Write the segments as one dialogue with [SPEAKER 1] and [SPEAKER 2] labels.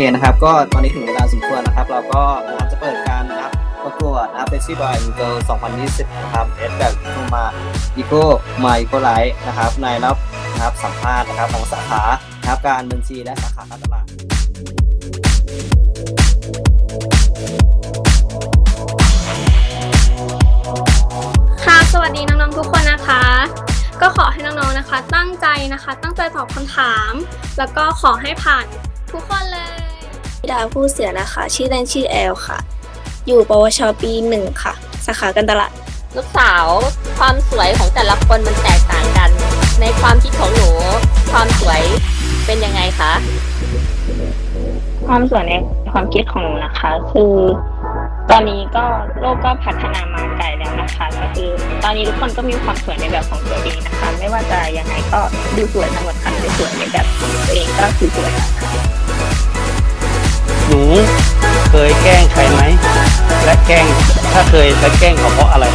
[SPEAKER 1] เคนะครับ ก็ตอนนี้ถึงเวลาสมควรนะครับ เราก็จะเปิดการนะครับประกวดนะครับ Best Boy and Girl 2020 นะครับ S แบบทูมาอีโก้มาอีโก้ไลท์นะครับในรอบนะครับสัมภาษณ์นะครับของสาขานะครับการบัญชีและสาขาการตลาด
[SPEAKER 2] ค่ะสวัสดีน้องๆทุกคนนะคะ ก็ขอให้น้องๆนะคะ ตั้งใจนะคะ ตั้งใจตอบคำถาม แล้วก็ขอให้ผ่านทุกคนเลย
[SPEAKER 3] ดาผู้เสือนะคะ ชื่อเล่นชื่อแอลค่ะ อยู่ปวชปีหนึ่งค่ะ สาขาการตลาด
[SPEAKER 4] ลูกสาวความสวยของแต่ละคนมันแตกต่างกัน ในความคิดของหนู ความสวยเป็นยังไงคะ
[SPEAKER 5] ความสวยในความคิดของหนูนะคะ คือ ตอนนี้ก็โลกก็พัฒนามาไกลแล้วนะคะก็คือ ตอนนี้ทุกคนก็มีความสวยในแบบของตัวเองนะคะ ไม่ว่าจะยังไงก็ดูสวยทั้งหมดค่ะดูสวยในแบบของตัวเองก็คือสวยค่ะ
[SPEAKER 6] หนูเคยแกล้งใครไหม และแกล้งถ้าเคยและแกล้งเขาเพราะอะไร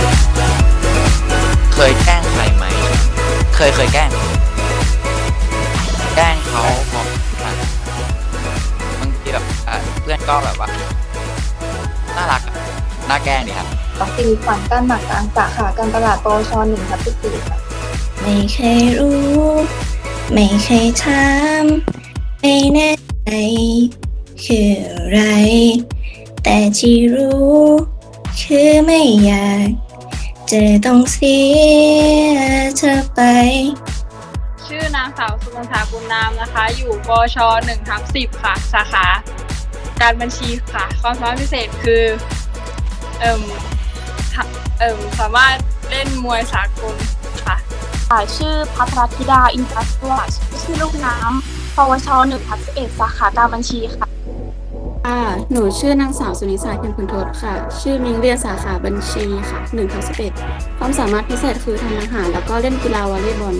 [SPEAKER 7] เคยแกล้งใครไหม เคยเคยแกล้ง แกล้งเขาเพราะอะบางทีแบบอะเพื่อนก็แบบว่า น่ารักอะน่าแกล้งดีครับ
[SPEAKER 8] สิริขวัญการหมักกลางสาขาการตลาดปวชหนึ่งทับสิบสี่ค่ะ
[SPEAKER 3] ไม่เคยรู้ ไม่เคยถาม ไม่แน่ใจ คืออะไร แต่ที่รู้ คือไม่อยาก จะต้องเสียเธอไป
[SPEAKER 9] ชื่อนางสาวสุนันทาบุญนามนะคะ อยู่ปชหนึ่งทับสิบค่ะ สาขา การบัญชีค่ะ ความสามารถพิเศษคือ เอิ่มทะเอิ่มสามารถเล่นมวยสากลค่ะ
[SPEAKER 10] ชื่อพัทรธิดา อินทัสเวชชื่อลูกน้ำปวชหนึ่งทับสิบเอ็ดสาขาการบัญชีค่ะ
[SPEAKER 11] ค่ะหนูชื่อนางสาวสุนิสาเพียงคุณทศค่ะ ชื่อมิงเรียนสาขาบัญชีค่ะ1ทับ11ความสามารถพิเศษคือทำอาหาร แล้วก็เล่นกีฬาวอลเลย์บอล